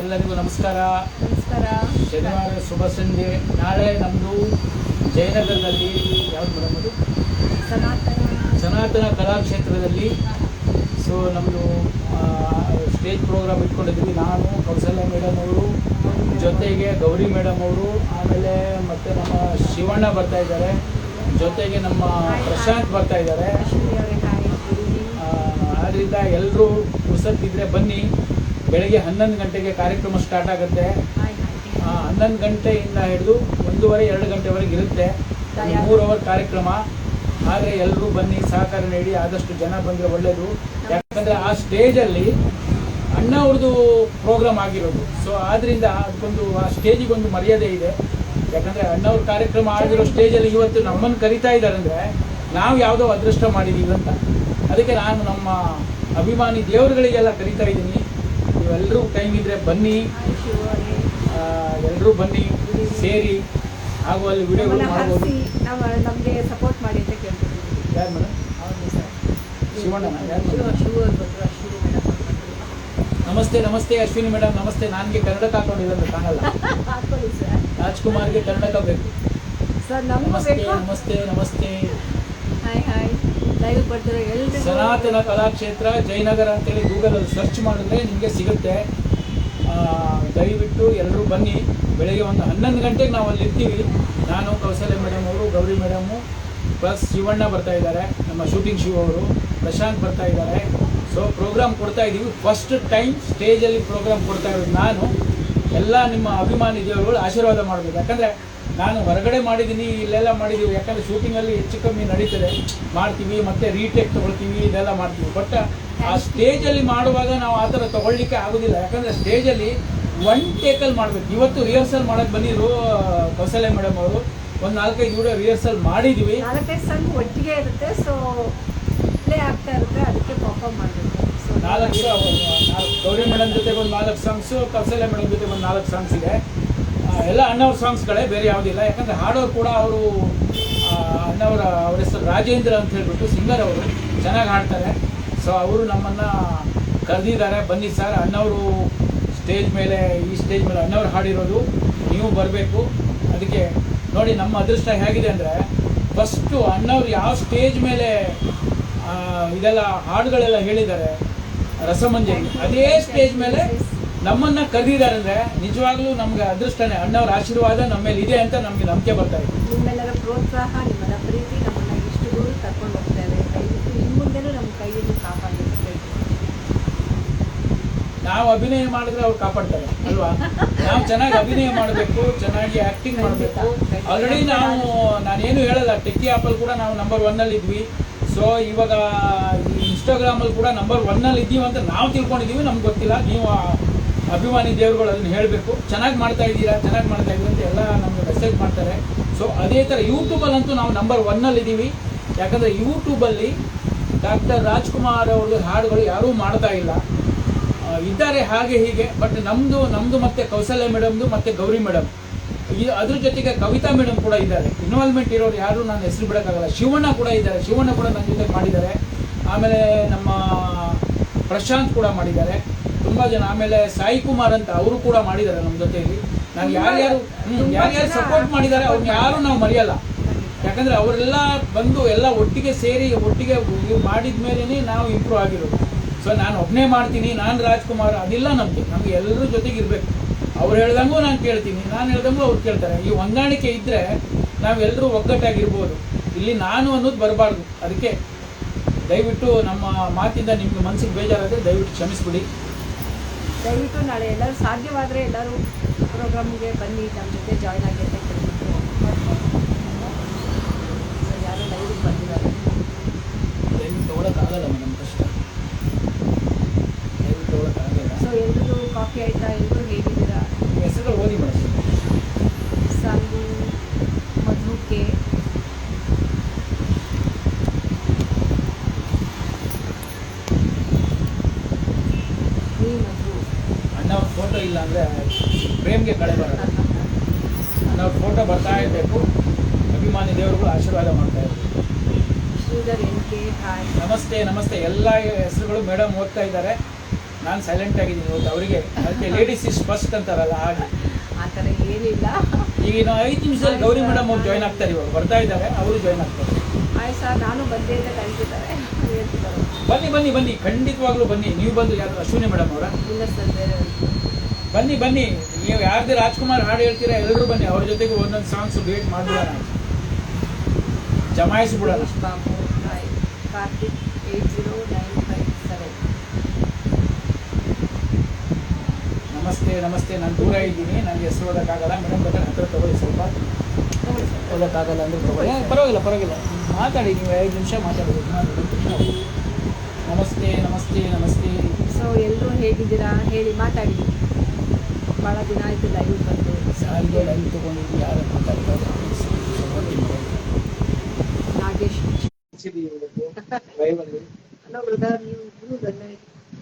ಎಲ್ಲರಿಗೂ ನಮಸ್ಕಾರ. ನಮಸ್ಕಾರ. ಶನಿವಾರ ಶುಭ ಸಂಜೆ. ನಾಳೆ ನಮ್ಮದು ಜಯನಗರದಲ್ಲಿ ಯಾವ್ದು ಮೇಡಮ್ ಅದು? ಸನಾತನ. ಸನಾತನ ಕಲಾಕ್ಷೇತ್ರದಲ್ಲಿ. ಸೊ ನಮ್ಮದು ಸ್ಟೇಜ್ ಪ್ರೋಗ್ರಾಮ್ ಇಟ್ಕೊಂಡಿದ್ದೀವಿ ನಾನು ಕೌಸಲ್ಯ ಮೇಡಮ್ ಅವರು ಜೊತೆಗೆ ಗೌರಿ ಮೇಡಮ್ ಅವರು ಆಮೇಲೆ ಮತ್ತು ನಮ್ಮ ಶಿವಣ್ಣ ಬರ್ತಾ ಇದ್ದಾರೆ. ಜೊತೆಗೆ ನಮ್ಮ ಪ್ರಶಾಂತ್ ಬರ್ತಾ ಇದ್ದಾರೆ. ಆದ್ದರಿಂದ ಎಲ್ಲರೂ ಪುಸ್ತಕಿದ್ರೆ ಬನ್ನಿ. ಬೆಳಗ್ಗೆ ಹನ್ನೊಂದು ಗಂಟೆಗೆ ಕಾರ್ಯಕ್ರಮ ಸ್ಟಾರ್ಟ್ ಆಗುತ್ತೆ. ಹನ್ನೊಂದು ಗಂಟೆಯಿಂದ ಹಿಡಿದು ಒಂದೂವರೆ, ಎರಡು ಗಂಟೆವರೆಗೆ ಇರುತ್ತೆ. ಮೂರು ಅವರ್ ಕಾರ್ಯಕ್ರಮ. ಆದರೆ ಎಲ್ಲರೂ ಬನ್ನಿ, ಸಹಕಾರ ನೀಡಿ, ಆದಷ್ಟು ಜನ ಬಂದರೆ ಒಳ್ಳೆಯದು ಯಾಕಂದರೆ ಆ ಸ್ಟೇಜಲ್ಲಿ ಅಣ್ಣ ಅವ್ರದ್ದು ಪ್ರೋಗ್ರಾಮ್ ಆಗಿರೋದು. ಸೊ ಆದ್ದರಿಂದ ಅದಕ್ಕೊಂದು, ಆ ಸ್ಟೇಜಿಗೆ ಒಂದು ಮರ್ಯಾದೆ ಇದೆ. ಯಾಕಂದರೆ ಅಣ್ಣವ್ರ ಕಾರ್ಯಕ್ರಮ ಆಗಿರೋ ಸ್ಟೇಜಲ್ಲಿ ಇವತ್ತು ನಮ್ಮನ್ನು ಕರಿತಾ ಇದ್ದಾರೆ ಅಂದರೆ ನಾವು ಯಾವುದೋ ಅದೃಷ್ಟ ಮಾಡಿದ್ದೀವಿ ಅಂತ. ಅದಕ್ಕೆ ನಾನು ನಮ್ಮ ಅಭಿಮಾನಿ ದೇವರುಗಳಿಗೆಲ್ಲ ಕರಿತಾ ಇದ್ದೀನಿ. ನೀವೆಲ್ಲರೂ ಟೈಮ್ ಇದ್ದರೆ ಬನ್ನಿ ಎಲ್ಲರೂ ಬನ್ನಿ ಸೇರಿ ಹಾಗೂ ಅಲ್ಲಿ ವಿಡಿಯೋಗಳು ಮಾಡ್ಬೋದು. ನಾವು ನಮಗೆ ಸಪೋರ್ಟ್ ಮಾಡಿ ಅಂತ ಕೇಳ್ತೀವಿ ಯಾರು ಮೇಡಮ್? ಶಿವಣ್ಣ ನಮಸ್ತೆ ನಮಸ್ತೆ ಅಶ್ವಿನಿ ಮೇಡಮ್ ನಮಸ್ತೆ. ನನಗೆ ಕನ್ನಡಕ ಹಾಕೊಂಡಿರೋದು ಕಾಣಲ್ಲ. ರಾಜ್ಕುಮಾರ್ಗೆ ಕನ್ನಡಕ ಬೇಕು. ನಮಸ್ತೆ ನಮಸ್ತೆ ನಮಸ್ತೆ. ಹಾಯ್ ಸನಾತನ ಕಲಾಕ್ಷೇತ್ರ, ಜಯನಗರ ಅಂತೇಳಿ ಗೂಗಲಲ್ಲಿ ಸರ್ಚ್ ಮಾಡಿದ್ರೆ ನಿಮಗೆ ಸಿಗುತ್ತೆ. ದಯವಿಟ್ಟು ಎಲ್ಲರೂ ಬನ್ನಿ. ಬೆಳಗ್ಗೆ ಒಂದು ಹನ್ನೊಂದು ಗಂಟೆಗೆ ನಾವು ಅಲ್ಲಿ ಇರ್ತೀವಿ. ನಾನು, ಕೌಸಲ್ಯ ಮೇಡಮ್ ಅವರು, ಗೌರಿ ಮೇಡಮು ಪ್ಲಸ್ ಶಿವಣ್ಣ ಬರ್ತಾ ಇದ್ದಾರೆ. ನಮ್ಮ ಶೂಟಿಂಗ್ ಶಿವ ಅವರು, ಪ್ರಶಾಂತ್ ಬರ್ತಾ ಇದ್ದಾರೆ. ಸೊ ಪ್ರೋಗ್ರಾಮ್ ಕೊಡ್ತಾ ಇದ್ದೀವಿ ಫಸ್ಟ್ ಟೈಮ್ ಸ್ಟೇಜಲ್ಲಿ ಪ್ರೋಗ್ರಾಮ್ ಕೊಡ್ತಾ ಇರೋದು ನಾನು. ಎಲ್ಲ ನಿಮ್ಮ ಅಭಿಮಾನಿ ದೇವರುಗಳು ಆಶೀರ್ವಾದ ಮಾಡಬೇಕು. ಯಾಕಂದರೆ ನಾನು ಹೊರಗಡೆ ಮಾಡಿದ್ದೀನಿ ಇಲ್ಲೆಲ್ಲ ಮಾಡಿದ್ದೀವಿ ಯಾಕಂದರೆ ಶೂಟಿಂಗಲ್ಲಿ ಹೆಚ್ಚು ಕಮ್ಮಿ ನಡೀತದೆ. ಮಾಡ್ತೀವಿ ಮತ್ತೆ ರೀಟೇಕ್ ತೊಗೊಳ್ತೀವಿ ಇದೆಲ್ಲ ಮಾಡ್ತೀವಿ. ಬಟ್ ಆ ಸ್ಟೇಜಲ್ಲಿ ಮಾಡುವಾಗ ನಾವು ಆ ಥರ ತೊಗೊಳ್ಲಿಕ್ಕೆ ಆಗೋದಿಲ್ಲ. ಯಾಕಂದರೆ ಸ್ಟೇಜಲ್ಲಿ ಒನ್ ಟೇಕಲ್ಲಿ ಮಾಡಬೇಕು. ಇವತ್ತು ರಿಹರ್ಸಲ್ ಮಾಡೋಕ್ಕೆ ಬಂದಿದ್ರು ಕೌಸಲ್ಯ ಮೇಡಮ್ ಅವರು. ಒಂದು ನಾಲ್ಕೈದು ವಿಡಿಯೋ ರಿಹರ್ಸಲ್ ಮಾಡಿದ್ವಿ. ನಾಲ್ಕೈದು ಸಾಂಗ್ ಒಟ್ಟಿಗೆ ಇರುತ್ತೆ ಸೊ ಪ್ಲೇ ಆಗ್ತಾ ಇರುತ್ತೆ ಅದಕ್ಕೆ ಪರ್ಫಾರ್ಮ್ ಮಾಡಬೇಕು. ನಾಲ್ಕು ಗೌರಿ ಮೇಡಮ್ ಜೊತೆಗೆ ಒಂದು ನಾಲ್ಕು ಸಾಂಗ್ಸು ಕೌಸಲ್ಯ ಮೇಡಮ್ ಜೊತೆಗೆ ಒಂದು ನಾಲ್ಕು ಸಾಂಗ್ಸ್ ಇದೆ. ಎಲ್ಲ ಅಣ್ಣವ್ರ ಸಾಂಗ್ಸ್ಗಳೇ ಬೇರೆ ಯಾವುದಿಲ್ಲ ಯಾಕಂದರೆ ಹಾಡೋರು ಕೂಡ ಅವರು ಅಣ್ಣವರ, ಅವ್ರ ಹೆಸರು ರಾಜೇಂದ್ರ ಅಂತ ಹೇಳ್ಬಿಟ್ಟು ಸಿಂಗರ್ ಅವರು ಚೆನ್ನಾಗಿ ಹಾಡ್ತಾರೆ. ಸೊ ಅವರು ನಮ್ಮನ್ನು ಕರೆದಿದ್ದಾರೆ. ಬನ್ನಿ ಸರ್ ಅಣ್ಣವರು ಸ್ಟೇಜ್ ಮೇಲೆ, ಈ ಸ್ಟೇಜ್ ಮೇಲೆ ಅಣ್ಣವ್ರು ಹಾಡಿರೋದು, ನೀವು ಬರಬೇಕು. ಅದಕ್ಕೆ ನೋಡಿ, ನಮ್ಮ ಅದೃಷ್ಟ ಹೇಗಿದೆ ಅಂದರೆ ಫಸ್ಟು ಅಣ್ಣವ್ರು ಯಾವ ಸ್ಟೇಜ್ ಮೇಲೆ ಇದೆಲ್ಲ ಹಾಡುಗಳೆಲ್ಲ ಹೇಳಿದ್ದಾರೆ ರಸಮಂಜರಿ. ಅದೇ ಸ್ಟೇಜ್ ಮೇಲೆ ನಮ್ಮನ್ನ ಕರೆದಿದ್ದಾರೆ ಅಂದ್ರೆ ನಿಜವಾಗ್ಲೂ ನಮ್ಗೆ ಅದೃಷ್ಟನೇ. ಅಣ್ಣವ್ರ ಆಶೀರ್ವಾದ ನಮ್ಮ ಮೇಲೆ ಇದೆ ಅಂತ ನಮ್ಗೆ ನಂಬಿಕೆ ಬರ್ತಾ ಇದೆ. ನಿಮ್ಮೆಲ್ಲರ ಪ್ರೋತ್ಸಾಹ ನಿಮ್ಮೆಲ್ಲ ಪ್ರೀತಿ ನಮ್ಮನ್ನ ಇಷ್ಟು ದೂರ ಕರ್ಕೊಂಡು ಹೋಗ್ತಾರೆ ದಯವಿಟ್ಟು ಇನ್ನು ಮುಂದೆನೂ ನಮ್ಮ ಕೈಯಲ್ಲಿ ಕಾಪಾಡಿ ನಾವು ಅಭಿನಯ ಮಾಡಿದ್ರೆ ಅವ್ರು ಕಾಪಾಡ್ತಾರೆ ಅಲ್ವಾ? ನಾವು ಚೆನ್ನಾಗಿ ಅಭಿನಯ ಮಾಡಬೇಕು ಚೆನ್ನಾಗಿ ಆಕ್ಟಿಂಗ್ ಮಾಡಬೇಕು. ಆಲ್ರೆಡಿ ನಾವು ನಾನೇನು ಹೇಳಲ್ಲ ಟೆಕ್ಕಿ ಆಪಲ್ ಕೂಡ ನಾವು ನಂಬರ್ ಒನ್ನಲ್ಲಿ ಇದ್ವಿ ಸೊ ಇವಾಗ ಇನ್ಸ್ಟಾಗ್ರಾಮಲ್ಲಿ ಕೂಡ ನಂಬರ್ ಒನ್ನಲ್ಲಿ ಅಂತ ನಾವು ತಿಳ್ಕೊಂಡಿದ್ದೀವಿ ನಮ್ಗೆ ಗೊತ್ತಿಲ್ಲ. ನೀವು ಅಭಿಮಾನಿ ದೇವರುಗಳು ಅದನ್ನ ಹೇಳಬೇಕು. ಚೆನ್ನಾಗಿ ಮಾಡ್ತಾ ಇದ್ದೀರಾ, ಚೆನ್ನಾಗಿ ಮಾಡ್ತಾ ಇದ್ದೀರಾ ಅಂತ ಎಲ್ಲ ನಮಗೆ ಮೆಸೇಜ್ ಮಾಡ್ತಾರೆ. ಸೊ ಅದೇ ಥರ ಯೂಟ್ಯೂಬಲ್ಲಂತೂ ನಾವು ನಂಬರ್ ಒನ್ನಲ್ಲಿ ಇದ್ದೀವಿ ಯಾಕಂದರೆ ಯೂಟ್ಯೂಬಲ್ಲಿ ಡಾಕ್ಟರ್ ರಾಜ್ಕುಮಾರ್ ಅವ್ರದ್ದು ಹಾಡುಗಳು ಯಾರೂ ಮಾಡ್ತಾ ಇಲ್ಲ. ಇದ್ದಾರೆ ಹಾಗೆ ಹೀಗೆ ಬಟ್ ನಮ್ಮದು ನಮ್ಮದು ಮತ್ತೆ ಕೌಶಲ್ಯ ಮೇಡಮ್ದು ಮತ್ತೆ ಗೌರಿ ಮೇಡಮ್. ಇದು ಅದ್ರ ಜೊತೆಗೆ ಕವಿತಾ ಮೇಡಮ್ ಕೂಡ ಇದ್ದಾರೆ. ಇನ್ವಾಲ್ವ್ಮೆಂಟ್ ಇರೋರು ಯಾರು, ನಾನು ಹೆಸರು ಬಿಡೋಕ್ಕಾಗಲ್ಲ. ಶಿವಣ್ಣ ಕೂಡ ಇದ್ದಾರೆ. ಶಿವಣ್ಣ ಕೂಡ ನನ್ನ ಜೊತೆ ಮಾಡಿದ್ದಾರೆ. ಆಮೇಲೆ ನಮ್ಮ ಪ್ರಶಾಂತ್ ಕೂಡ ಮಾಡಿದ್ದಾರೆ. ತುಂಬ ಜನ ಆಮೇಲೆ ಸಾಯಿ ಕುಮಾರ್ ಅಂತ ಅವರು ಕೂಡ ಮಾಡಿದ್ದಾರೆ ನಮ್ಮ ಜೊತೆಯಲ್ಲಿ. ನಾನು ಯಾರ್ಯಾರು ಯಾರ್ಯಾರು ಸಪೋರ್ಟ್ ಮಾಡಿದ್ದಾರೆ ಅವ್ರನ್ನ ಯಾರು ನಾವು ಮರೆಯಲ್ಲ. ಯಾಕಂದ್ರೆ ಅವರೆಲ್ಲ ಬಂದು ಎಲ್ಲ ಒಟ್ಟಿಗೆ ಸೇರಿ ಒಟ್ಟಿಗೆ ಮಾಡಿದ ಮೇಲೇ ನಾವು ಇಂಪ್ರೂವ್ ಆಗಿರೋದು. ಸೊ ನಾನು ಒಬ್ಬನೇ ಮಾಡ್ತೀನಿ ನಾನು ರಾಜ್ಕುಮಾರ್ ಅದಿಲ್ಲ ನಮಗೆ. ನಮಗೆ ಎಲ್ಲರ ಜೊತೆಗೆ ಇರಬೇಕು. ಅವ್ರು ಹೇಳ್ದಂಗೂ ನಾನು ಕೇಳ್ತೀನಿ ನಾನು ಹೇಳ್ದಂಗೂ ಅವ್ರು ಕೇಳ್ತಾರೆ. ಈ ಹೊಂದಾಣಿಕೆ ಇದ್ದರೆ ನಾವೆಲ್ಲರೂ ಒಗ್ಗಟ್ಟಾಗಿರ್ಬೋದು. ಇಲ್ಲಿ ನಾನು ಅನ್ನೋದು ಬರಬಾರ್ದು. ಅದಕ್ಕೆ ದಯವಿಟ್ಟು ನಮ್ಮ ಮಾತಿಂದ ನಿಮ್ಗೆ ಮನಸ್ಸಿಗೆ ಬೇಜಾರಾದರೆ ದಯವಿಟ್ಟು ಕ್ಷಮಿಸ್ಬಿಡಿ. ದಯವಿಟ್ಟು ನಾಳೆ ಎಲ್ಲರೂ ಸಾಧ್ಯವಾದರೆ ಎಲ್ಲರೂ ಪ್ರೋಗ್ರಾಮ್ಗೆ ಬನ್ನಿ ನಮ್ಮ ಜೊತೆ ಜಾಯ್ನ್ ಆಗಿ ಅಂತ ಕೇಳ್ಬಿಟ್ಟು. ಸೊ ಯಾರು ಲೈವ್ಗೆ ಬಂದಿದ್ದಾರೆ ದಯವಿಟ್ಟು ತೊಗೊಳಕ್ಕಾಗಲ್ಲ ಮೇಡಮ್ ಕಷ್ಟ. ದಯವಿಟ್ಟು ತೊಗೊಳಕ್ಕಾಗಲ್ಲ ಸೊ ಎಲ್ಲರೂ ಕಾಫಿ ಆಯಿತಾ? ಎಲ್ಲರೂ ಹೇಗಿದ್ದೀರಾ? ನಿಮ್ಮ ಹೆಸರು ಓದಿ ಮೇಡಮ್. ಸಂಗು ಮಧು ಕೆ ನೀ ಮಧು ಅಣ್ಣವ್ರ ಫೋಟೋ ಇಲ್ಲ ಅಂದರೆ ಪ್ರೇಮ್ಗೆ ಕಳೆ ಬರೋಣ ನಾವು ಫೋಟೋ ಬರ್ತಾ ಇರಬೇಕು. ಅಭಿಮಾನಿ ದೇವರುಗಳು ಆಶೀರ್ವಾದ ಮಾಡ್ತಾ ಇರಬೇಕು. ನಮಸ್ತೆ ನಮಸ್ತೆ. ಎಲ್ಲ ಹೆಸರುಗಳು ಮೇಡಮ್ ಓದ್ತಾ ಇದ್ದಾರೆ. ನಾನು ಸೈಲೆಂಟ್ ಆಗಿದ್ದೀನಿ ಇವತ್ತು. ಅವರಿಗೆ ಅದಕ್ಕೆ ಲೇಡೀಸ್ ಇಸ್ ಫಸ್ಟ್ ಅಂತಾರಲ್ಲ ಹಾಗೆ. ಆ ಥರ ಏನಿಲ್ಲ. ಈಗ ಐದು ನಿಮಿಷದಲ್ಲಿ ಗೌರಿ ಮೇಡಮ್ ಅವ್ರು ಜಾಯ್ನ್ ಆಗ್ತಾರೆ ಇವಾಗ. ಬರ್ತಾ ಇದ್ದಾರೆ. ಅವರು ಜಾಯ್ನ್ ಆಗ್ತಾರೆ. ಆಯ್ತು ಸರ್ ನಾನು ಬಂದೆ ಅಂತ ಬನ್ನಿ ಬನ್ನಿ ಬನ್ನಿ. ಖಂಡಿತವಾಗ್ಲೂ ಬನ್ನಿ. ನೀವು ಬಂದು ಯಾರು ಅಶ್ವಿನಿ ಮೇಡಮ್ ಅವರ? ಇಲ್ಲ ಸರ್ ಬೇರೆ ಬನ್ನಿ ಬನ್ನಿ. ನೀವು ಯಾರ್ದು ರಾಜ್ಕುಮಾರ್ ಹಾಡು ಹೇಳ್ತೀರಾ ಎಲ್ಲರೂ ಬನ್ನಿ. ಅವ್ರ ಜೊತೆಗೆ ಒಂದೊಂದು ಸಾಂಗ್ಸ್ ಡೇಟ್ ಮಾಡಿದ ಜಮಾಯಿಸ್ಬಿಡಲ್ಲ Karthik zero nine five seven ನಮಸ್ತೆ ನಮಸ್ತೆ. ನಾನು ದೂರ ಇದ್ದೀನಿ. ನನಗೆ ಹೆಸರು ಓದೋಕ್ಕಾಗಲ್ಲ. ಮೇಡಮ್ ಬೇಕಾದ್ರೆ ಹತ್ರ ತಗೊಳ್ಳಿ ಸ್ವಲ್ಪ. ಓದೋಕ್ಕಾಗಲ್ಲ ಅಂದ್ರೆ ತಗೊಳ್ಳಿ. ಪರವಾಗಿಲ್ಲ ಪರವಾಗಿಲ್ಲ. ಮಾತಾಡಿ ನೀವು ಐದು ನಿಮಿಷ ಮಾತಾಡಬೇಕು. ನಮಸ್ತೆ ನಮಸ್ತೆ ನಮಸ್ತೆ. ಸೊ ಎಲ್ಲರೂ ಹೇಗಿದ್ದೀರಾ? ಹೇಳಿ ಮಾತಾಡಿ. ಭಾಳ ದಿನ ಆಯಿತು ಲೈವ್ ಬಂದು. ಸಾರಿಗೆ ಲೈವ್ ತೊಗೊಂಡಿದ್ದು ಯಾರು ನಾಗೇಶ್. ಹಲೋ ಬ್ರದರ್ ನೀವು ಇಬ್ರು ಗಂಡ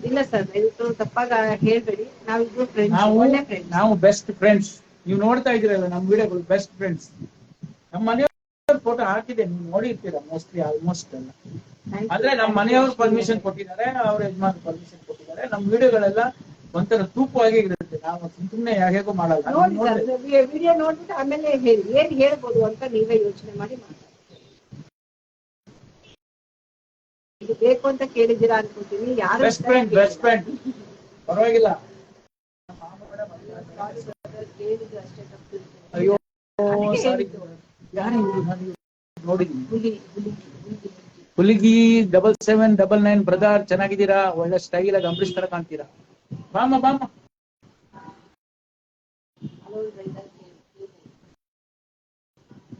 ಇಲ್ಲ ಸರ್ ದಯವಿಟ್ಟು ತಪ್ಪಾಗ ಹೇಳ್ಬೇಡಿ. ನಾವಿಬ್ರು ಫ್ರೆಂಡ್ಸ್ ನಾವು ಒಳ್ಳೆ ಫ್ರೆಂಡ್ಸ್ ನಾವು ಬೆಸ್ಟ್ ಫ್ರೆಂಡ್ಸ್ ನೀವು ನೋಡ್ತಾ ಇದ್ದೀರಲ್ಲ ನಮ್ಮ ವಿಡಿಯೋಗಳು ಬೆಸ್ಟ್ ಫ್ರೆಂಡ್ಸ್ ನಮ್ಮ ಮನೆಯವ್ರ ಫೋಟೋ ಹಾಕಿದೆ ನೀವು ನೋಡಿರ್ತೀರ ಮೋಸ್ಟ್ಲಿ ಆಲ್ಮೋಸ್ಟ್ ಎಲ್ಲ. ಅಂದ್ರೆ ನಮ್ಮ ಮನೆಯವ್ರು ಪರ್ಮಿಷನ್ ಕೊಟ್ಟಿದ್ದಾರೆ ಅವ್ರ ಯಜಮಾನ್ ಪರ್ಮಿಷನ್ ಕೊಟ್ಟಿದ್ದಾರೆ. ನಮ್ಮ ವಿಡಿಯೋಗಳೆಲ್ಲ ಒಂಥರ ತೂಕವಾಗಿ ನಾವು ಸುಮ್ಮನೆ ಹೇಗೂ ಮಾಡಲ್ಲ ವಿಡಿಯೋ ನೋಡ್ಬಿಟ್ಟು ಆಮೇಲೆ ಏನ್ ಹೇಳ್ಬೋದು ಅಂತ ನೀವೇ ಯೋಚನೆ ಮಾಡಿ ಮಾತಾಡಿ. ಇದು ಬೇಕು ಅಂತ ಕೇಳಿದ್ದೀರಾ ಅನ್ಕೋತೀನಿ. ಯಾರು ಬೆಸ್ಟ್ ಫ್ರೆಂಡ್ ಬೆಸ್ಟ್ ಫ್ರೆಂಡ್ ಪರವಾಗಿಲ್ಲ. ಕೇಳಿದ್ದು ಅಷ್ಟೇ ತಪ್ಪು ಅಯ್ಯೋ. ಯಾರು ಇವ್ರು? ಹುಲಿ ಹುಲಿ ಹುಲಿ Huligi double seven double nine brother ಚೆನ್ನಾಗಿದ್ದೀರಾ? ಒಳ್ಳೆ ಸ್ಟೈಲ್ ಆಗಿ ಅಂಬರೀಶ್ ತರ ಕಾಣ್ತೀರಾ? ಬಾಮ ಬಾಮ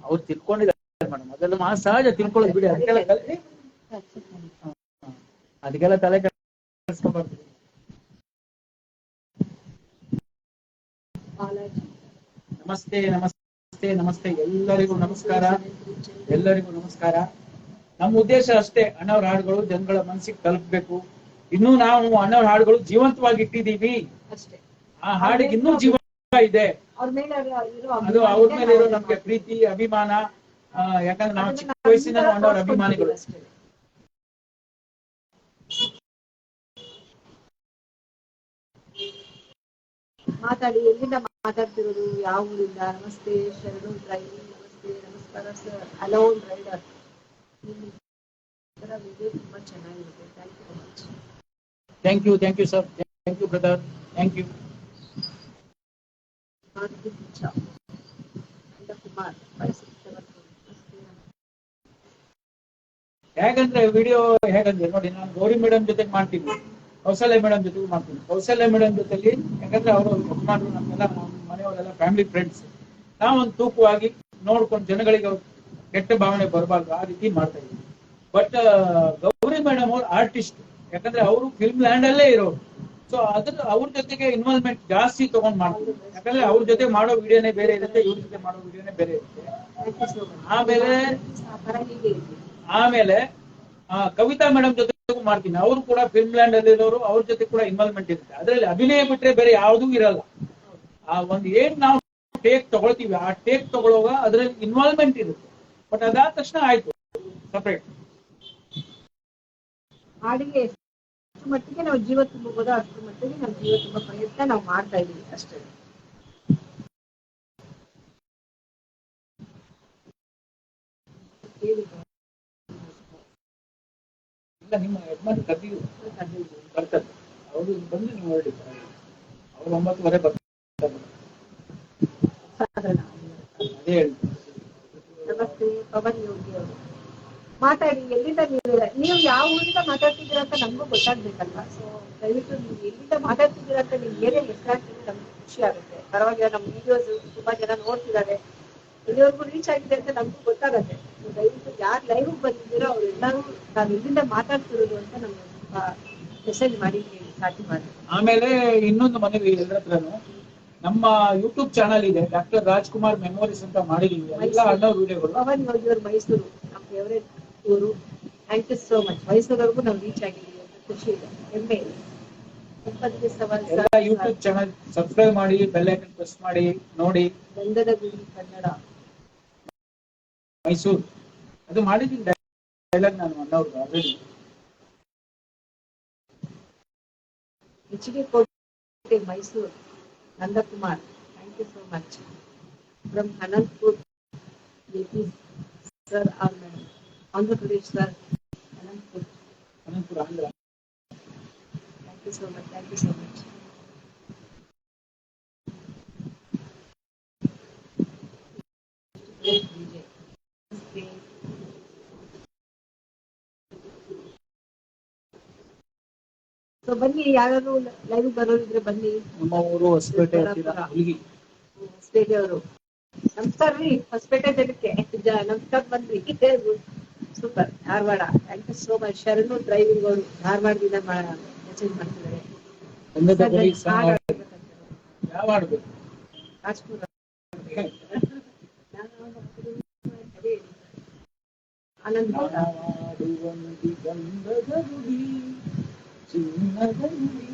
ಅವ್ರು ತಿಳ್ಕೊಂಡಿದ್ದಾರೆ ಮೇಡಮ್. ಅದೆಲ್ಲ ಮಾ ಸಹಜ ತಿಳ್ಕೊಳ್ಳೋದು ಬಿಡಿ. ಅದಕ್ಕೆಲ್ಲ ಕಲಿ ಅದಕ್ಕೆಲ್ಲ ತಲೆ ಕೆಡಿಸ್ಕೊಬಾರ್ದು. ನಮಸ್ತೆ ನಮಸ್ತೆ ನಮಸ್ತೆ. ಎಲ್ಲರಿಗೂ ನಮಸ್ಕಾರ. ಎಲ್ಲರಿಗೂ ನಮಸ್ಕಾರ. ನಮ್ಮ ಉದ್ದೇಶ ಅಷ್ಟೇ ಅಣ್ಣವ್ರ ಹಾಡುಗಳು ಜನಗಳ ಮನಸ್ಸಿಗೆ ತಲುಪಬೇಕು. ಇನ್ನೂ ನಾವು ಅಣ್ಣವ್ರ ಹಾಡುಗಳು ಜೀವಂತವಾಗಿ ಇಟ್ಟಿದೀವಿ ಅಷ್ಟೇ. ಆ ಹಾಡಿಗೆ ಇನ್ನೂ ಜೀವ ಇದೆ. ಅದು ಅವ್ರ ಮೇಲೆ ಇರೋ ನಮ್ಗೆ ಪ್ರೀತಿ ಅಭಿಮಾನ ಯಾಕಂದ್ರೆ ನಾವು ಚಿಕ್ಕ ವಯಸ್ಸಿನ ಅಣ್ಣವ್ರ ಅಭಿಮಾನಿಗಳು. ಮಾತಾಡಿ ಎಲ್ಲಿಂದ ಮಾತಾಡ್ತಿರೋದು? ಯಾವ ಊರಿಂದ? ನಮಸ್ತೆ ಶರಣು ಡ್ರೈವಿಂಗ್ ನಮಸ್ತೆ ನಮಸ್ಕಾರ ಸರ್. ಅಲೋನ್ ರೈಡರ್ ಇದರ ವಿಡಿಯೋ ತುಂಬಾ ಚೆನ್ನಾಗಿರುತ್ತೆ thank you much thank you thank you sir thank you brother thank you ಹೇಗಂದ್ರೆ ವಿಡಿಯೋ ಹೇಗಂದ್ರೆ ನೋಡಿ, ನಾನು ಗೌರಿ ಮೇಡಮ್ ಜೊತೆಗೆ ಮಾಡ್ತೀನಿ. ಕೌಶಲ್ಯ ಮೇಡಮ್ ಜೊತೆಗೆ ಮಾಡ್ತೀನಿ. ಕೌಶಲ್ಯ ಮೇಡಮ್ ಜೊತೆಲಿ ಯಾಕಂದ್ರೆ ಅವರು ಯಜಮಾನರು ನಮ್ಮೆಲ್ಲ ನಮ್ಮ ಮನೆಯವರೆಲ್ಲ ಫ್ಯಾಮಿಲಿ ಫ್ರೆಂಡ್ಸ್ ನಾವೊಂದು ತೂಕವಾಗಿ ನೋಡ್ಕೊಂಡು ಜನಗಳಿಗೆ ಕೆಟ್ಟ ಭಾವನೆ ಬರಬಾರ್ದು ಆ ರೀತಿ ಮಾಡ್ತಾ ಇದ್ದೀವಿ. ಬಟ್ ಗೌರಿ ಮೇಡಮ್ ಅವ್ರು ಆರ್ಟಿಸ್ಟ್ ಯಾಕಂದ್ರೆ ಅವರು ಫಿಲ್ಮ್ ಲ್ಯಾಂಡ್ ಅಲ್ಲೇ ಇರೋರು. ಸೊ ಅದ್ರ ಅವ್ರ ಜೊತೆಗೆ ಇನ್ವಾಲ್ವ್ಮೆಂಟ್ ಜಾಸ್ತಿ ತಗೊಂಡ್ ಮಾಡ್ತೀವಿ ಯಾಕಂದ್ರೆ ಅವ್ರ ಜೊತೆ ಮಾಡೋ ವಿಡಿಯೋನೇ ಬೇರೆ ಇರುತ್ತೆ, ಇವ್ರ ಜೊತೆ ಮಾಡೋ ವಿಡಿಯೋನೇ ಬೇರೆ ಇರುತ್ತೆ. ಆಮೇಲೆ ಆಮೇಲೆ ಕವಿತಾ ಮೇಡಮ್ ಜೊತೆ ಮಾಡ್ತೀನಿ. ಅವ್ರು ಕೂಡ ಫಿಲ್ಮ್ ಲ್ಯಾಂಡ್ ಅಲ್ಲಿ ಇರೋರು, ಅವ್ರ ಜೊತೆ ಕೂಡ ಇನ್ವಾಲ್ವ್ಮೆಂಟ್ ಇರುತ್ತೆ. ಅದ್ರಲ್ಲಿ ಅಭಿನಯ ಬಿಟ್ರೆ ಬೇರೆ ಯಾವುದೂ ಇರಲ್ಲ. ಆ, ಒಂದ್ ಏನ್ ನಾವು ಟೇಕ್ ತಗೊಳ್ತೀವಿ, ಆ ಟೇಕ್ ತಗೊಳ್ಳುವಾಗ ಅದ್ರಲ್ಲಿ ಇನ್ವಾಲ್ವ್ಮೆಂಟ್ ಇರುತ್ತೆ. ಬಟ್ ಅದಾದ ತಕ್ಷಣ ಆಯ್ತು. ಸಪ್ರೇಟ್ ಎಷ್ಟು ಮಟ್ಟಿಗೆ ನಾವು ಜೀವ ತುಂಬಬಹುದೋ ಅಷ್ಟು ಮಟ್ಟಿಗೆ ನಾವು ಜೀವ ತುಂಬ ಪ್ರಯತ್ನ ನಾವು ಮಾಡ್ತಾ ಇದೀವಿ ಅಷ್ಟೇ. ನಿಮ್ಮ ಯಜಮಾನ್ ಕರ್ದಿದ್ರು ಬರ್ತದೆ. ಅವರು ಬಂದು ನೀವು ಹೊರಡಿ. ಅವ್ರು ಒಂಬತ್ತುವರೆ ಬರ್ತಾರೆ. ಅದೇ ಹೇಳ್ತಾರೆ ನಮಸ್ತೆ ಪವನ್ ಯೋಗಿ ಅವರು. ಮಾತಾಡಿ ಎಲ್ಲಿಂದ ನೀವು ನೀವು ಯಾವ ಊರಿಂದ ಮಾತಾಡ್ತಿದ್ದೀರ ಅಂತ ನಮಗೂ ಗೊತ್ತಾಗ್ಬೇಕಲ್ಲ ಸೊ ದಯವಿಟ್ಟು ನೀವು ಎಲ್ಲಿಂದ ಮಾತಾಡ್ತಿದ್ದೀರ ಅಂತ ನೀವು ಏನೇ ಹೆಸರಾಗ್ತೀವಿ ನಮ್ಗೆ ಖುಷಿ ಆಗುತ್ತೆ. ಪರವಾಗಿಲ್ಲ ನಮ್ಮ ವಿಡಿಯೋಸ್ ತುಂಬಾ ಜನ ನೋಡ್ತಿದ್ದಾರೆ. ಇಲ್ಲಿವರೆಗೂ ರೀಚ್ ಆಗಿದೆ ಅಂತ ನಮ್ಗೂ ಗೊತ್ತಾಗತ್ತೆ. ದಯವಿಟ್ಟು ಯಾರು ಲೈವ್ ಬಂದಿದ್ದೀರೋ ಅವ್ರೆಲ್ಲರೂ ನಾವು ಎಲ್ಲಿಂದ ಮಾತಾಡ್ತಿರೋದು ಅಂತ ನಮ್ಗೆ ಸ್ವಲ್ಪ ಮೆಸೇಜ್ ಮಾಡಿ ಸಾಧ್ಯ ಮಾಡಿ. ಆಮೇಲೆ ಇನ್ನೊಂದು ಮನೆಗೆ ಎಲ್ಲರ ಹತ್ರನು ನಮ್ಮ ಯೂಟ್ಯೂಬ್ ಚಾನಲ್ ಇದೆ. ಡಾಕ್ಟರ್ ರಾಜ್ಕುಮಾರ್ ಮೆಮೋರೀಸ್ ಅಂತ ಮಾಡಿದೀವಿ. ಎಲ್ಲ ಅಣ್ಣ ವಿಡಿಯೋಗಳು ಮೈಸೂರು. ನಮ್ಮ ಫೇವರೇಟ್ ಊರು ಥ್ಯಾಂಕ್ ಯು ಸೋ ಮಚ್ ಮೈಸೂರವರೆಗೂ ನಾವು ರೀಚ್ ಆಗಿದ್ದೀವಿ ಅಂತ ಖುಷಿ ಇದೆ. ಹೆಮ್ಮೆ ಇದೆ. ಯೂಟ್ಯೂಬ್ ಚಾನಲ್ ಸಬ್ಸ್ಕ್ರೈಬ್ ಮಾಡಿ ಬೆಲ್ ಐಕನ್ ಪ್ರೆಸ್ ಮಾಡಿ ನೋಡಿ. ಗಂಧದ ಗುಡಿ ಕನ್ನಡ. ಮೈಸೂರು. ಅದು ಮಾಡಿದ್ದೀನಿ ಡೈಲಾಗ್ ನಾನು ಅಣ್ಣವ್ರದ್ದು already H D Kote Mysuru. Nandakumar thank you so much from Anantapur sir or madam Andhra Pradesh sir Anantapur Anantapura Andhra thank you so much thank you so much so ಬನ್ನಿ ಯಾರು live ಬರೋರಿದ್ರೆ ಬನ್ನಿ. ನಮ್ಮ ಊರು ಹೊಸಪೇಟೆ ಹತ್ತಿರ ಹುಲಿಗಿ. ಹೊಸಪೇಟೆ ಅವರು ನಮಸ್ಕಾರ ರೀ ಹೊಸಪೇಟೆ ಜನಕ್ಕೆ. ಜ- ನಮಸ್ಕಾರ ಬನ್ರಿ super Dharwad thank you so much Sharanu driving ಅವರು ಧಾರವಾಡದಿಂದ ಮೆಸೇಜ್ ಮಾಡ್ತಿದ್ದಾರೆ ಒಂದೇ ಸರ್, ತಗೊಳ್ಳಿ ನನಗೆ ಹಾಡ್ ಆಡ್ಬೇಕಂತೆ. ಯಾವ ಆಡ್ಬೇಕು ರಾಜ್ಕುಮಾರ್ ಅದೇ ಆನಂದ್ ಗೌಡ. ನಾವಾಡುವಂದಿ ಗಂಧದ ಗುಡಿ, ಚಿನ್ನದ ಗುಡಿ,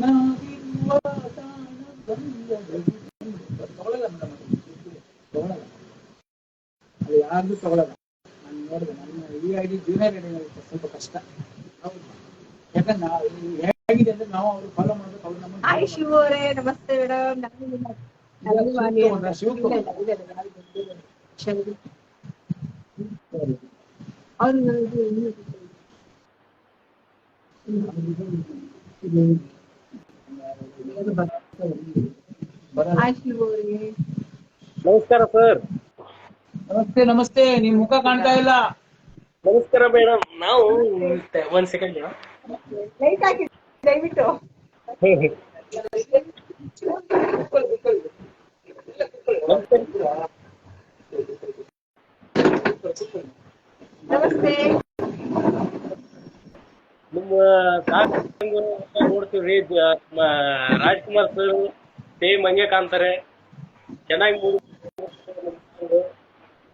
ನಾವಿರುವ ತಾಣ ಗಂಧದ ಗುಡಿ. ತಗೊಳಲ್ಲ madam ಅದು. ತಗೊಳಲ್ಲ. ಅದು ಯಾರ್ದು ತಗೊಳಲ್ಲ ನಾನು ನೋಡಿದೆ ನನ್ನ ಈ ಆಗಿ ಜೂನಿಯರ್ ಸ್ವಲ್ಪ ಕಷ್ಟ. ಯಾಕಂದ್ರೆ ನಾವು ಹೇಗಿದೆ ಅಂದ್ರೆ ನಾವು ಅವ್ರು ಫಾಲೋ ಅವ್ರು ಹಾಯ್ ಶಿವ ಅವರೇ. ನಮಸ್ತೆ ಮೇಡಮ್ ನಾನು. ಅವ್ರು ನನಗೆ ನಮಸ್ಕಾರ ಸರ್ ನಮಸ್ತೆ ನಮಸ್ತೆ. ನಿಮ್ ಮುಖ ಕಾಣ್ತಾ ಇಲ್ಲ. ನಮಸ್ಕಾರ ಮೇಡಮ್. ನಾವು ಒಂದ್ ಸೆಕೆಂಡ್ ಲೈಟ್ ಹಾಕಿ ದಯವಿಟ್ಟು. ನಮಸ್ತೆ. ನಿಮ್ಮ ಸಾಂಗ್ ನೋಡ್ತೀವ್ರಿ. ಜ- ಮ- ರಾಜ್ಕುಮಾರ್ ಸರ್ ಸೇಮ್ ಹಂಗೆ ಕಾಣ್ತಾರೆ. ಚೆನ್ನಾಗಿ ಮೂಡಿ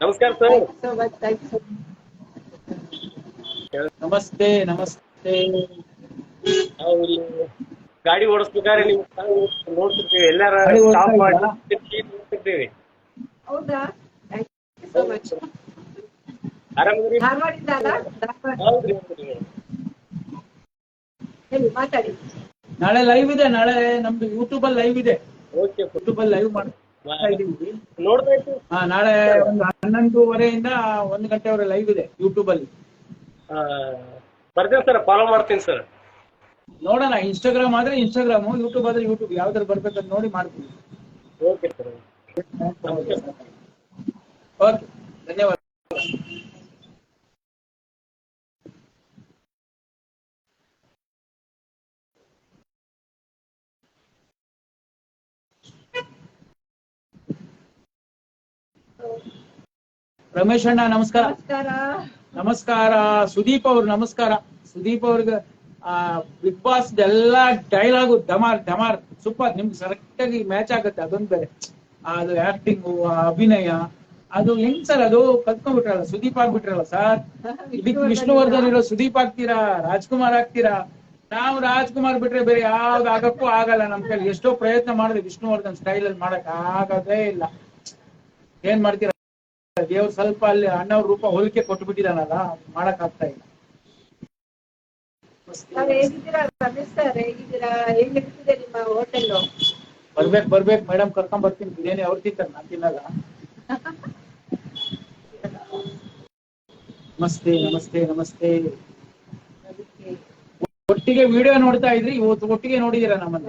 ನಮಸ್ಕಾರ sir so much thank you ನಮಸ್ತೆ ನಮಸ್ತೆ. ನಾವು ಇಲ್ಲಿ ಗಾಡಿ ಓಡಿಸ್ಬೇಕಾದ್ರೆ ನೀವು ನೋಡ್ತಿರ್ತೀವಿ. ಎಲ್ಲಾರ ಸ್ಟಾಪ್ ಮಾಡಿ ನೋಡ್ತಿರ್ತೀವಿ. ಹೌದಾ? ಆರಾಮದ್ರಿ? ಹೌದ್ರಿ ಹೇಳಿ ಮಾತಾಡಿ. ನಾಳೆ ಲೈವ್ ಇದೆ ನಾಳೆ ನಮ್ದು ಯೂಟ್ಯೂಬ್ ಅಲ್ಲಿ ಲೈವ್ ಇದೆ ಓಕೆ ಯೂಟ್ಯೂಬ್ ಅಲ್ಲಿ ಲೈವ್ ಮಾಡ್ತೀವಿ ನೋಡ್ತಾ ಇರ್ತೀವಿ. ಹಾ ನಾಳೆ ಒಂದು ಹನ್ನೊಂದುವರೆಯಿಂದ ಒಂದು ಗಂಟೆವರೆ ಲೈವ್ ಇದೆ ಯೂಟ್ಯೂಬ್ ಅಲ್ಲಿ ಬರ್ತೀನಿ ಸರ್ ಫಾಲೋ ಮಾಡ್ತೀನಿ ಸರ್. ನೋಡೋಣ ಇನ್ಸ್ಟಾಗ್ರಾಮ್ ಆದ್ರೆ ಇನ್ಸ್ಟಾಗ್ರಾಮ್ ಯೂಟ್ಯೂಬ್ ಆದ್ರೆ ಯೂಟ್ಯೂಬ್ ಯಾವ್ದಾರು ಬರ್ಬೇಕಂತ ನೋಡಿ ಮಾಡ್ತೀನಿ. ಓಕೆ ಸರ್ ಓಕೆ ಧನ್ಯವಾದ. ರಮೇಶ್ ಅಣ್ಣ ನಮಸ್ಕಾರ. ನಮಸ್ಕಾರ. ನಮಸ್ಕಾರ, ಸುದೀಪ್ ಅವ್ರು ನಮಸ್ಕಾರ. ಸುದೀಪ್ ಅವ್ರಿಗೆ, ಆ ಬಿಗ್ ಬಾಸ್ ಎಲ್ಲಾ ಡೈಲಾಗು ಡಮಾರ್ ಡಮಾರ್ ಸೂಪರ್ ನಿಮ್ಗೆ ಕರೆಕ್ಟ್ ಆಗಿ ಮ್ಯಾಚ್ ಆಗುತ್ತೆ. ಅದೊಂದ್ ಬೇರೆ. ಅದು ಆಕ್ಟಿಂಗ್ ಅಭಿನಯ. ಅದು ಹೆಂಗ್ ಸರ್ ಅದು? ಕಲ್ತ್ಕೊಂಡ್ಬಿಟ್ರಲ್ಲ ಸುದೀಪ್ ಆಗ್ಬಿಟ್ರಲ್ಲ ಸರ್ ಬಿಗ್ ವಿಷ್ಣುವರ್ಧನ್ ಇರೋ ಸುದೀಪ್ ಆಗ್ತೀರಾ? ರಾಜ್ಕುಮಾರ್ ಆಗ್ತೀರಾ? ನಾವು ರಾಜ್ಕುಮಾರ್ ಬಿಟ್ರೆ ಬೇರೆ ಯಾವ್ದು ಆಗಕ್ಕೂ ಆಗಲ್ಲ ನಮ್ ಕೈಲಿ. ಎಷ್ಟೋ ಪ್ರಯತ್ನ ಮಾಡಿದ್ರೆ ವಿಷ್ಣುವರ್ಧನ್ ಸ್ಟೈಲ್ ಅಲ್ಲಿ ಮಾಡಕ್. ಆಗದೇ ಇಲ್ಲ. ಏನ್ ಮಾಡ್ತೀರಾ? ದೇವ್ರು ಸ್ವಲ್ಪ ಅಲ್ಲಿ ಅಣ್ಣವ್ರ ರೂಪ ಹೋಲಿಕೆ ಕೊಟ್ಟು ಬಿಟ್ಟಿದಾನಲ್ಲ ಮಾಡಕ್ ಆಗ್ತಾ ಇಲ್ಲ ಬರ್ಬೇಕ್ ಬರ್ಬೇಕ್ ಮೇಡಮ್ ಕರ್ಕೊಂಡ್ ಬರ್ತೀನಿ. ಬಿರಿಯಾನಿ ಅವ್ರು ತಿಂತಾರೆ ನಾನ್ ತಿನ್ನಲ್ಲ. ನಮಸ್ತೆ ನಮಸ್ತೆ ನಮಸ್ತೆ. ಒಟ್ಟಿಗೆ ವಿಡಿಯೋ ನೋಡ್ತಾ ಇದ್ರಿ ಇವತ್ತು ಒಟ್ಟಿಗೆ ನೋಡಿದೀರಾ ನಮ್ಮನ್ನ?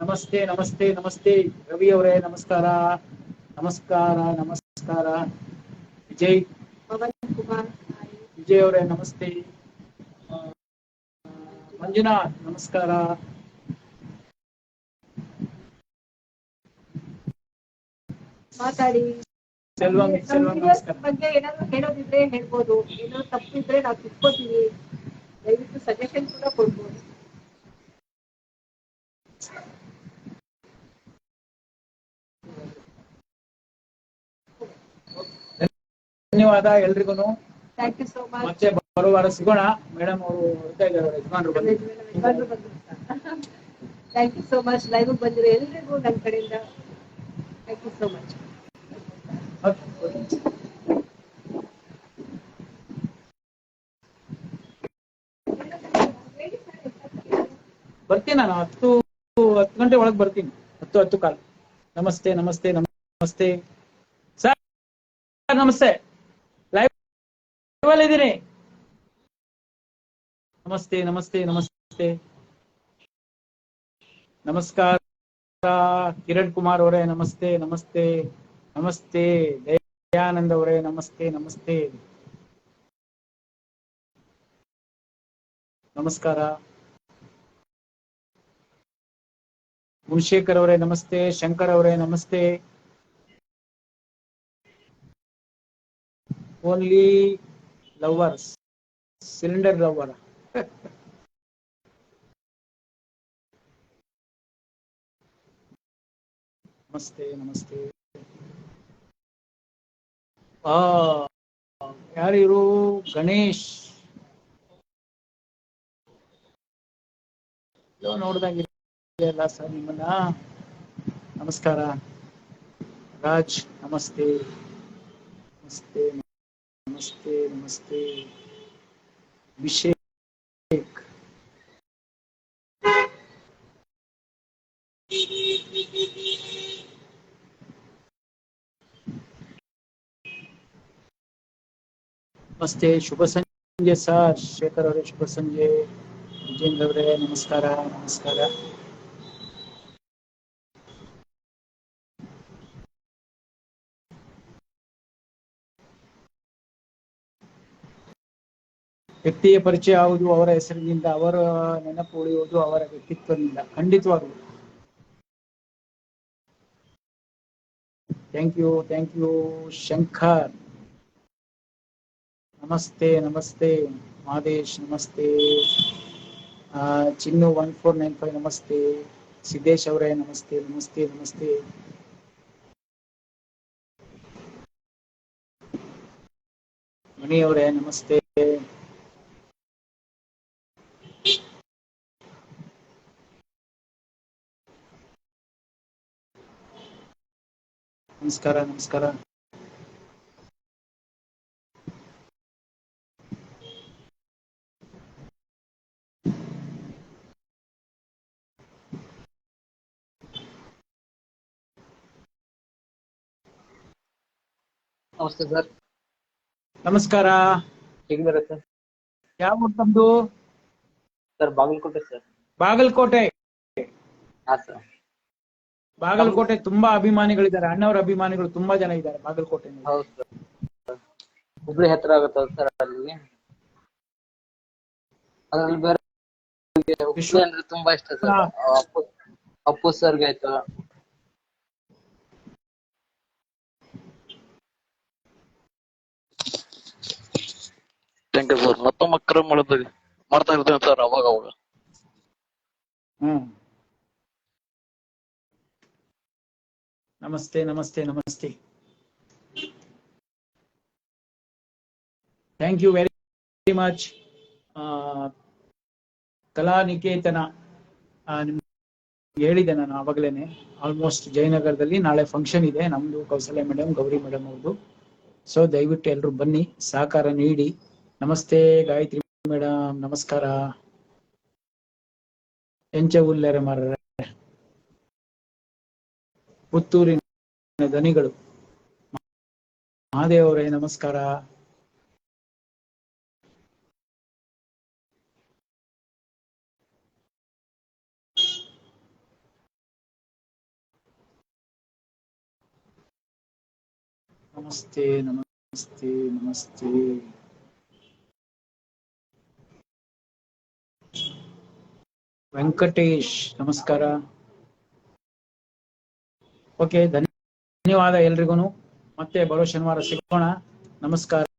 ನಮಸ್ತೆ ನಮಸ್ತೆ ನಮಸ್ತೆ. ರವಿ ಅವರೇ ನಮಸ್ಕಾರ. ನಮಸ್ಕಾರ ನಮಸ್ಕಾರ. ವಿಜಯ್. ಪವನ್ ಕುಮಾರ್ ವಿಜಯ್ ಅವರೇ ನಮಸ್ತೆ. ಮಂಜುನಾಥ್ ನಮಸ್ಕಾರ. ಮಾತಾಡಿ. ಬಗ್ಗೆ ಏನಾದ್ರು ಹೇಳೋದಿದ್ರೆ ಹೇಳ್ಬೋದು. ಏನಾದ್ರು ತಪ್ಪಿದ್ರೆ ನಾವು ತಿಳ್ಕೊತೀವಿ. ದಯವಿಟ್ಟು ಸಜೆಷನ್ ಕೂಡ ಕೊಡ್ಬೋದು. ಧನ್ಯವಾದ ಎಲ್ರಿಗೂ ಮತ್ತೆ ಬರುವ ವಾರ ಸಿಗೋಣ. ಮೇಡಮ್ ಅವರು ಬರ್ತಾ ಇದ್ದಾರೆ ಯಜಮಾನರು thank you so much live ಬಂದಿರೋ ಎಲ್ರಿಗೂ ನನ್ನ ಕಡೆಯಿಂದ ಥ್ಯಾಂಕ್ ಯು ಸೋ ಮಚ್ ಬರ್ತೀನಿ ನಾನು. ಹತ್ತು ಹತ್ತು ಗಂಟೆ ಒಳಗೆ ಬರ್ತೀನಿ. ಹತ್ತು ಹತ್ತು ಕಾಲ್. ನಮಸ್ತೆ ನಮಸ್ತೆ ನಮಸ್ತೆ. ನಮಸ್ತೆ. ಲೈವ್ ಇದ್ದೀನಿ ನಮಸ್ತೆ ನಮಸ್ತೆ ನಮಸ್ತೆ. ನಮಸ್ಕಾರ, ಕಿರಣ್ ಕುಮಾರ್ ಅವರೇ, ನಮಸ್ತೆ ನಮಸ್ತೆ ನಮಸ್ತೆ. ದಯಾನಂದ್ ಅವರೇ, ನಮಸ್ತೆ ನಮಸ್ತೆ. ನಮಸ್ಕಾರ. ಗುಣಶೇಖರ್ ಅವರೇ, ನಮಸ್ತೆ. ಶಂಕರ್ ಅವರೇ, ನಮಸ್ತೆ. ಓನ್ಲಿ ಲವರ್ಸ್ ಸಿಲಿಂಡರ್ ಲವರ್ ನಮಸ್ತೆ ನಮಸ್ತೆ ಆ, ಯಾರಿರು? ಗಣೇಶ್. ಎಲ್ಲೋ ನೋಡ್ದಂಗಿದೆಯಲ್ಲ ಸರ್ ನಿಮ್ಮನ್ನ? ನಮಸ್ಕಾರ. ರಾಜ್, ನಮಸ್ತೆ. ನಮಸ್ತೆ. ನಮಸ್ತೆ ನಮಸ್ತೆ ಅಭಿಷೇಕ್ ನಮಸ್ತೆ ಶುಭ ಸಂಜೆ ಸರ್ ಶೇಖರ್ ಅವರೇ ಶುಭ ಸಂಜೆ ವಿಜೇಂದ್ರ ಅವರೇ ನಮಸ್ಕಾರ ನಮಸ್ಕಾರ ವ್ಯಕ್ತಿಯ ಪರಿಚಯ ಆಗುವುದು, ಅವರ ಹೆಸರಿನಿಂದ ಅವರ ನೆನಪು ಉಳಿಯುವುದು, ಅವರ ವ್ಯಕ್ತಿತ್ವದಿಂದ. ಖಂಡಿತವಾಗ್ಲು. Thank you thank you Shankar. ನಮಸ್ತೆ ನಮಸ್ತೆ ಮಾದೇಶ್ ನಮಸ್ತೆ. Chinnu one four nine five ನಮಸ್ತೆ. ಸಿದ್ದೇಶ್ ಅವರೇ, ನಮಸ್ತೆ ನಮಸ್ತೆ ನಮಸ್ತೆ. ಮಣಿ ಅವರೇ, ನಮಸ್ತೆ. ನಮಸ್ಕಾರ ನಮಸ್ಕಾರ ನಮಸ್ತೆ ಸರ್ ನಮಸ್ಕಾರ ಹೇಗಿದ್ದಾರೆ ಸರ್ ಯಾವ ಊರು ತಮ್ದು ಸರ್ ಬಾಗಲಕೋಟೆ ಸರ್ ಬಾಗಲಕೋಟೆ ಹಾ ಸರ್ ಬಾಗಲಕೋಟೆ ತುಂಬಾ ಅಭಿಮಾನಿಗಳಿದ್ದಾರೆ. ಅಣ್ಣವರ ಅಭಿಮಾನಿಗಳು ತುಂಬಾ ಜನ ಇದ್ದಾರೆ ಬಾಗಲಕೋಟೆ ಹೌದು ಸರ್. ಹುಬ್ಳಿ ಹತ್ರ ಆಗುತ್ತೆ ಸರ್ ಅಲ್ಲಿ? ಅದ್ರಲ್ಲಿ ಬೇರೆ ಹುಬ್ಳಿ ಅಂದ್ರೆ ತುಂಬಾ ಇಷ್ಟ ಸರ್. ಅಪ್ಪು ಅಪ್ಪು ಸರ್ಗೆ ಆಯ್ತು? Thank you sir? ಮತ್ತೊಮ್ಮೆ ಕರೆ ಮಾಡ್ತಾ ಇರ್ತೇನೆ ಸರ್ ಅವಾಗ ಅವಾಗ. ಹ್ಮ್. ನಮಸ್ತೆ ನಮಸ್ತೆ ನಮಸ್ತೆ. ಥ್ಯಾಂಕ್ ಯು ವೆರಿ ಮಚ್ ಕಲಾ ನಿಕೇತನ ಹೇಳಿದೆ ನಾನು ಆವಾಗಲೇನೆ. ಆಲ್ಮೋಸ್ಟ್ ಜಯನಗರದಲ್ಲಿ ನಾಳೆ ಫಂಕ್ಷನ್ ಇದೆ. ನಮ್ದು ಕೌಸಲ್ಯ ಮೇಡಮ್ ಗೌರಿ ಮೇಡಮ್ ಅವರು ಸೊ ದಯವಿಟ್ಟು ಎಲ್ಲರೂ ಬನ್ನಿ. ಸಹಕಾರ ನೀಡಿ. ನಮಸ್ತೆ ಗಾಯತ್ರಿ ಮೇಡಮ್ ನಮಸ್ಕಾರ. ಎಂಚ ಉಲ್ಲೆರೆ ಮಾರ್ರೆ. ಪುತ್ತೂರಿನ ಧನಿಗಳು ಮಹಾದೇವರೇ ನಮಸ್ಕಾರ. ನಮಸ್ತೆ ನಮಸ್ತೆ ನಮಸ್ತೆ. ವೆಂಕಟೇಶ್ ನಮಸ್ಕಾರ. ಓಕೆ ಧನ್ಯವಾದ ಎಲ್ರಿಗೂ ಮತ್ತೆ ಬರೋ ಶನಿವಾರ ಸಿಗೋಣ. ನಮಸ್ಕಾರ.